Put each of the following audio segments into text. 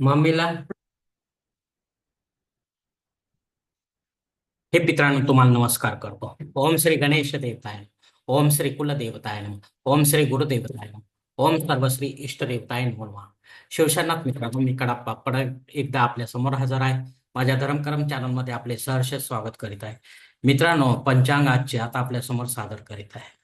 मम्मीला हे मित्रांनो तुम्हाला नमस्कार करतो. ओम श्री गणेश देवताय ओम श्री कुलदेवताय ओम श्री गुरुदेवताय ओम सर्वश्री इष्ट देवताय नमः मित्रांनो मी कडाप्पा परत एकदा आपल्यासमोर हजर आहे. माझ्या धर्मकर्म चॅनलमध्ये आपले सहर्ष स्वागत करीत आहे. मित्रांनो पंचांग आजचे आता आपल्यासमोर सादर करीत आहे.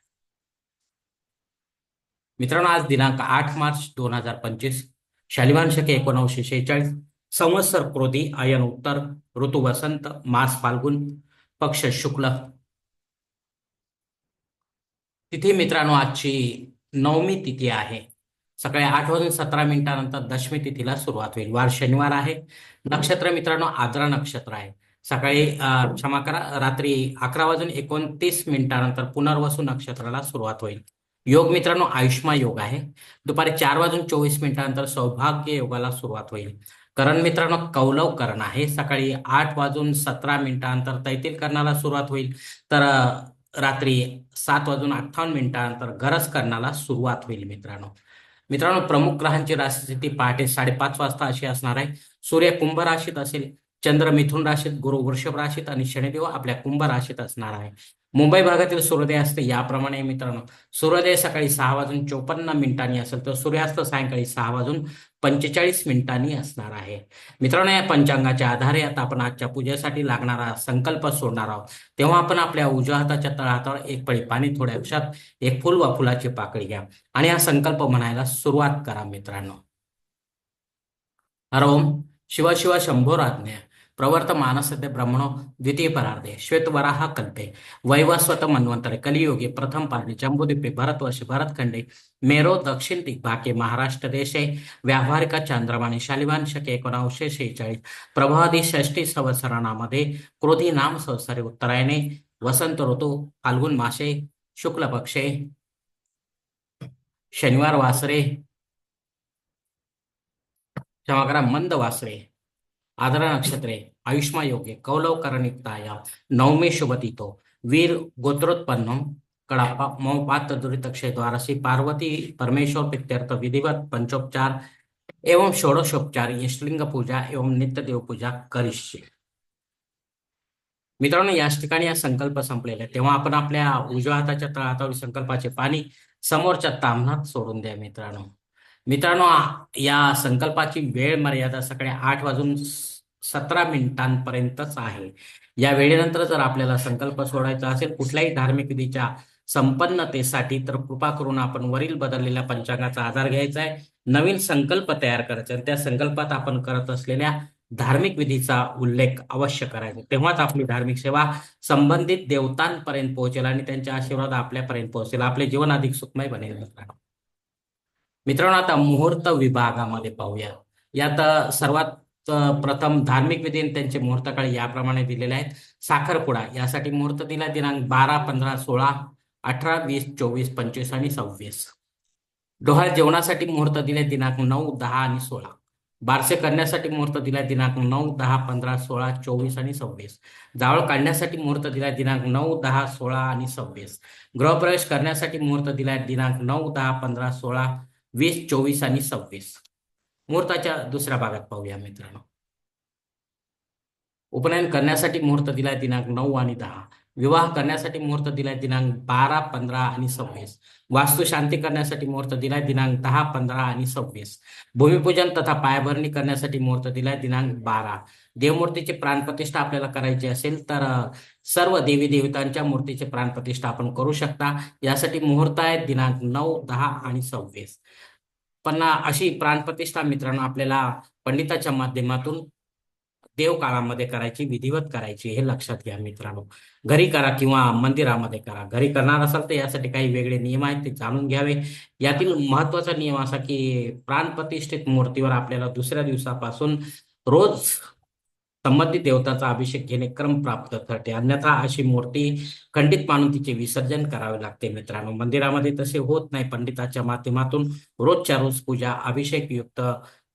मित्रांनो आज दिनांक आठ मार्च दोन हजार पंचवीस. शालिवान शके एकोणीसशे शेहेचाळीस संवत्सर क्रोधी आयन उत्तर ऋतू वसंत मास फाल्गुन पक्ष शुक्ल. तिथी मित्रांनो आजची नवमी तिथी आहे. सकाळी आठ वाजून सतरा मिनिटानंतर दशमी तिथीला सुरुवात होईल. वार शनिवार आहे. नक्षत्र मित्रांनो आद्रा नक्षत्र आहे. सकाळी क्षमा करा रात्री अकरा वाजून एकोणतीस मिनिटानंतर पुनर्वसू नक्षत्राला सुरुवात होईल. योग मित्रांनो आयुष्मा योग आहे. दुपारी चार वाजून चोवीस मिनिटानंतर सौभाग्य योगाला सुरुवात होईल. करण मित्रांनो कौलव करण आहे. सकाळी आठ वाजून सतरा मिनिटानंतर तैतील करणाला सुरुवात होईल. तर रात्री सात वाजून अठ्ठावन्न मिनिटानंतर गरज करण्याला सुरुवात होईल मित्रांनो. मित्रांनो प्रमुख ग्रहांची राशी स्थिती पहाटे साडेपाच वाजता अशी असणार आहे. सूर्य कुंभ राशीत असेल चंद्र मिथुन राशीत गुरु वृषभ राशीत आणि शनिदेव आपल्या कुंभ राशीत असणार आहे. मुंबई भागातील सूर्योदय असते याप्रमाणे मित्रांनो. सूर्योदय सकाळी सहा वाजून चोपन्न मिनिटांनी असेल तर सूर्यास्त सायंकाळी सहा वाजून पंचेचाळीस मिनिटांनी असणार आहे. मित्रांनो या पंचांगाच्या आधारे आता आपण आजच्या पूजेसाठी लागणारा संकल्प सोडणार आहोत. तेव्हा आपण आपल्या उजव्या हाताच्या तळहातावर एक पळी पाणी थोड्या अक्षात एक फुल व फुलाची पाकळी घ्या आणि हा संकल्प म्हणायला सुरुवात करा मित्रांनो. हर ओम. शिव शिव शंभोराज्ञ प्रवर्त मानसते ब्रह्मणो द्वितीय परार्धे श्वेतवराह कल्पे वैवस्वत मन्वंतरे कलियुगे प्रथम पार्णे जम्बूद्वीपे भरतवर्षे भरतखंडे मेरो दक्षिण दिग्भागे महाराष्ट्र देशे व्यावहारिका चांद्रमाने शालिवान शके एकोणावीसशे शेहेचाळीस प्रभादी षष्टी संवत्सरामध्ये क्रोधी नाम संवत्सरे उत्तरायणे वसंत ऋतू फाल्गुन मासे शुक्ल पक्षे शनिवार वासरे क्षमा मंद वासरे आदरा नक्षत्रे आयुष्मा योगे कौलव करणिक्ताया नवमे शुभतितो वीर गोत्रोत्पन्न कडापा मौपात दुरितक्षय द्वारसी पार्वती परमेश्वर पित्यर्थ विधिवत पंचोपचार एवं षोडशोपचार यशलिंग पूजा एवं नित्यदेव पूजा करिष्ये. मित्रांनो याच ठिकाणी हा संकल्प संपलेला आहे. तेव्हा आपण आपल्या उजव्या हाताच्या तळहातावर संकल्पाचे पाणी समोरच्या ताम्हणात सोडून द्या मित्रांनो. मित्रांनो या संकल्पाची वेळ मर्यादा सकाळी आठ वाजून सतरा मिनिटांपर्यंतच आहे. या वेळेनंतर जर आपल्याला संकल्प सोडायचा असेल कुठल्याही धार्मिक विधीच्या संपन्नतेसाठी तर कृपा करून आपण वरील बदललेल्या पंचांगाचा आधार घ्यायचा आहे. नवीन संकल्प तयार करायचा आणि त्या संकल्पात आपण करत असलेल्या धार्मिक विधीचा उल्लेख अवश्य करायचा. तेव्हाच आपली धार्मिक सेवा संबंधित देवतांपर्यंत पोहोचेल आणि त्यांच्या आशीर्वाद आपल्यापर्यंत पोहोचेल. आपले जीवन अधिक सुखमय बनेल मित्रांनो आता मुहूर्त विभागामध्ये पाहूया. यात सर्वात प्रथम धार्मिक विधी त्यांचे मुहूर्त काळ याप्रमाणे दिलेले आहेत. साखरपुडा यासाठी मुहूर्त दिला दिनांक बारा पंधरा सोळा अठरा वीस चोवीस पंचवीस आणि सव्वीस. डोहाळ जेवणासाठी मुहूर्त दिले दिनांक नऊ दहा आणि सोळा. बारसे करण्यासाठी मुहूर्त दिला दिनांक नऊ दहा पंधरा सोळा चोवीस आणि सव्वीस. जावळ काढण्यासाठी मुहूर्त दिला दिनांक नऊ दहा सोळा आणि सव्वीस. गृहप्रवेश करण्यासाठी मुहूर्त दिला दिनांक नऊ दहा पंधरा सोळा वीस चोवीस आणि सव्वीस. मुहूर्ताच्या दुसऱ्या भागात पाहूया मित्रांनो. उपनयन करण्यासाठी मुहूर्त दिलाय दिनांक नऊ आणि दहा. विवाह करण्यासाठी मुहूर्त दिलाय दिनांक बारा पंधरा आणि सव्वीस. वास्तू शांती करण्यासाठी मुहूर्त दिलाय दिनांक दहा पंधरा आणि सव्वीस. भूमिपूजन तथा पायाभरणी करण्यासाठी मुहूर्त दिलाय दिनांक बारा. देवमूर्तीची प्राणप्रतिष्ठा आपल्याला करायची असेल तर सर्व देवी देवतांच्या मूर्तीची प्राणप्रतिष्ठा आपण करू शकता. यासाठी मुहूर्त आहे दिनांक नऊ दहा आणि सव्वीस. पण अशी प्राणप्रतिष्ठा मित्रांनो आपल्याला पंडिताच्या माध्यमातून देव काळामध्ये करायची विधिवत करायची हे लक्षात घ्या मित्रांनो. घरी करा किंवा मंदिरामध्ये करा. घरी करणार असाल तर यासाठी काही वेगळे नियम आहेत ते जाणून घ्यावे. यातील महत्त्वाचा नियम असा की प्राणप्रतिष्ठित मूर्तीवर आपल्याला दुसऱ्या दिवसापासून रोज संबंधित देवताचा अभिषेक घेणे क्रम प्राप्त ठरते. अन्यथा अशी मूर्ती खंडित मानून तिचे विसर्जन करावे लागते मित्रांनो. मंदिरामध्ये तसे होत नाही. पंडिताच्या माध्यमातून रोजच्या रोज पूजा अभिषेक युक्त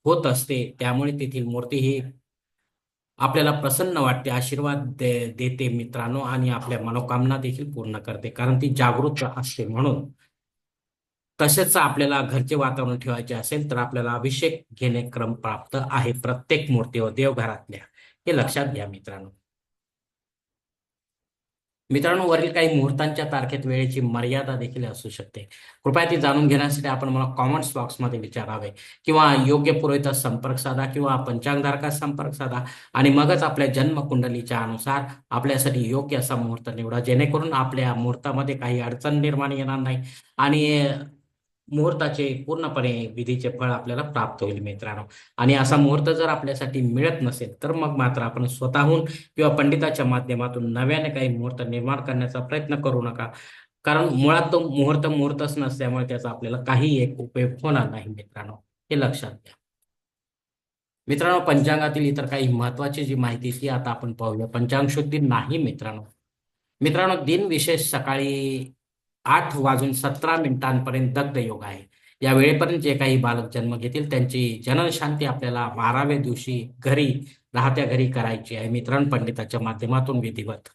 होत असते. त्यामुळे तेथील मूर्ती ही आपल्याला प्रसन्न वाटते आशीर्वाद दे, देते मित्रांनो आणि आपल्या मनोकामना देखील पूर्ण करते. कारण ती जागृत असते म्हणून. तसेच आपल्याला घरचे वातावरण ठेवायचे असेल तर आपल्याला अभिषेक घेणे क्रम प्राप्त आहे प्रत्येक मूर्ती व देवघरातल्या. हे लक्षात घ्या मित्रांनो. मित्रांनो वरील काही मुहूर्तांच्या तारखेत वेळेची मर्यादा देखील असू शकते. कृपया ती जाणून घेण्यासाठी आपण मला कॉमेंट्स बॉक्समध्ये विचारावे किंवा योग्य पुरोहिता संपर्क साधा किंवा पंचांगधारकास संपर्क साधा आणि मगच आपल्या जन्मकुंडलीच्या अनुसार आपल्यासाठी योग्य असा मुहूर्त निवडा जेणेकरून आपल्या मुहूर्तामध्ये काही अडचण निर्माण येणार नाही. आणि मुहूर्ताचे पूर्णपणे विधीचे फळ आपल्याला प्राप्त होईल मित्रांनो. आणि असा मुहूर्त जर आपल्यासाठी मिळत नसेल तर मग मात्र आपण स्वतःहून किंवा पंडिताच्या माध्यमातून नव्याने काही मुहूर्त निर्माण करण्याचा प्रयत्न करू नका. कारण मुळात तो मुहूर्त मुहूर्तच नसल्यामुळे त्याचा आपल्याला काही एक उपयोग होणार नाही मित्रांनो. हे लक्षात घ्या. मित्रांनो पंचांगातील इतर काही महत्वाची जी माहिती ती आता आपण पाहूया. पंचांग शुद्धी नाही मित्रांनो. मित्रांनो दिन विशेष सकाळी आठ वाजून सतरा मिनिटांपर्यंत दग्ध योग आहे. या वेळेपर्यंत जे काही बालक जन्म घेतील त्यांची जननशांती आपल्याला बाराव्या दिवशी घरी राहत्या घरी करायची आहे. मित्रण पंडिताच्या माध्यमातून विधिवत.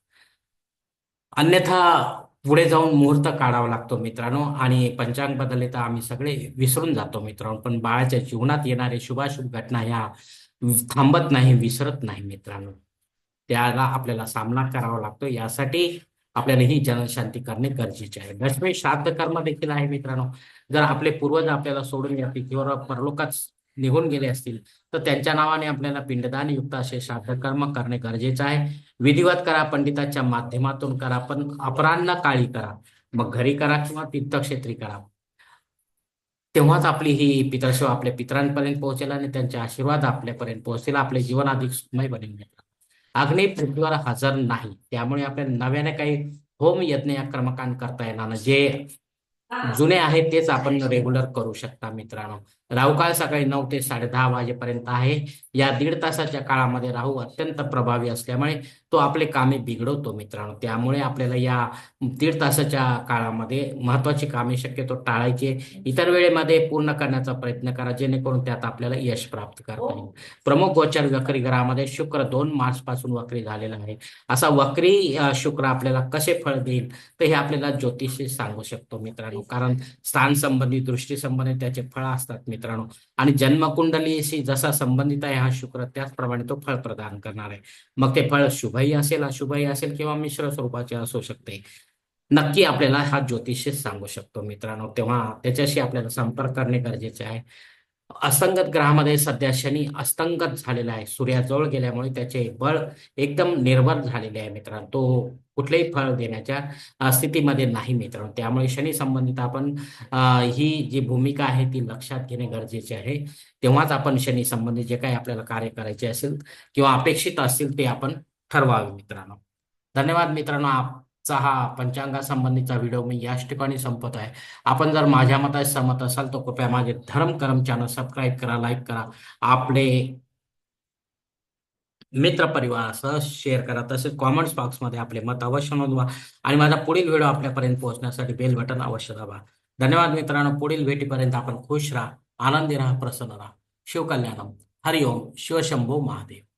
अन्यथा पुढे जाऊन मुहूर्त काढावा लागतो मित्रांनो. आणि पंचांग बदलले तर आम्ही सगळे विसरून जातो मित्रांनो. पण बाळाच्या जीवनात येणारे शुभाशुभ घटना ह्या थांबत नाही विसरत नाही मित्रांनो. त्याला आपल्याला सामना करावा लागतो. यासाठी आपल्याला ही जनशांती करणे गरजेचे आहे. दशमी श्राद्ध कर्म देखील आहे मित्रांनो. जर आपले पूर्वज आपल्याला सोडून जातील किंवा परलोकात निघून गेले असतील तर त्यांच्या नावाने आपल्याला पिंडदान युक्त असे श्राद्ध कर्म करणे गरजेचे आहे. विधिवत करा पंडिताच्या माध्यमातून करा पण अपराह्न काळी करा. मग घरी करा किंवा तीर्थक्षेत्री करा. तेव्हाच आपली ही पितरसेवा आपल्या पितरांपर्यंत पोहोचेल आणि त्यांचे आशीर्वाद आपल्यापर्यंत पोहोचतील. आपले जीवन अधिक सुखमय बनेल अग्नी पृथ्वीवर हजर नाही. त्यामुळे आपल्याला नव्याने काही होम यज्ञ या क्रमकांड करता येणार. जे जुने आहेत तेच आपण रेग्युलर करू शकता मित्रांनो. राहुकाळ सकाळी नऊ ते साडे दहा वाजेपर्यंत आहे. या दीड तासाच्या काळामध्ये राहू अत्यंत प्रभावी असल्यामुळे तो आपले कामे बिघडवतो मित्रांनो. त्यामुळे आपल्याला या दीड तासाच्या काळामध्ये महत्वाची कामे शक्यतो टाळायची इतर वेळेमध्ये पूर्ण करण्याचा प्रयत्न करा जेणेकरून त्यात आपल्याला यश प्राप्त करता येईल. प्रमुख गोचर वक्री ग्रहामध्ये शुक्र दोन मार्च पासून वक्री झालेला आहे. असा वक्री शुक्र आपल्याला कसे फळ देईल तर हे आपल्याला ज्योतिषी सांगू शकतो मित्रांनो. कारण स्थान संबंधित दृष्टी संबंधित त्याचे फळ असतात मित्रांनो. आणि जन्मकुंडलीशी जसा संबंधित आहे हा शुक्र त्याचप्रमाणे तो फळ प्रदान करणार आहे. मग ते फळ शुभही असेल अशुभही असेल किंवा मिश्र स्वरूपाचे असू शकते. नक्की आपल्याला हा ज्योतिष सांगू शकतो मित्रांनो. तेव्हा त्याच्याशी आपल्याला संपर्क करणे गरजेचे आहे. असंगत ग्रहामध्ये सध्या शनी अस्तंगत झालेला आहे. सूर्याजवळ गेल्यामुळे त्याचे बळ एकदम निर्भर झालेले आहे मित्रांनो. तो कुठलेही फळ देण्याच्या स्थितीमध्ये नाही मित्रांनो. त्यामुळे शनी संबंधित आपण ही जी भूमिका आहे ती लक्षात घेणे गरजेचे आहे. तेव्हाच आपण शनी संबंधित जे काही आपल्याला कार्य करायचे असेल किंवा अपेक्षित असतील ते आपण ठरवावे मित्रांनो. धन्यवाद मित्रांनो. चा हा पंचांगासंबंधीचा व्हिडिओ मी याच ठिकाणी संपत आहे. आपण जर माझ्या मतात सहमत असाल तर कृपया माझे धर्म करम चॅनल सबस्क्राईब करा लाईक करा. आपले मित्र परिवारासह शेअर करा. तसेच कॉमेंट्स बॉक्समध्ये आपले मत अवश्य नोंदवा आणि माझा पुढील व्हिडिओ आपल्यापर्यंत पोहोचण्यासाठी बेल बटन अवश्य दाबा. धन्यवाद मित्रांनो. पुढील भेटीपर्यंत आपण खुश राहा आनंदी राहा प्रसन्न राहा. शिवकल्याणम. हरिओम. शिवशंभो महादेव.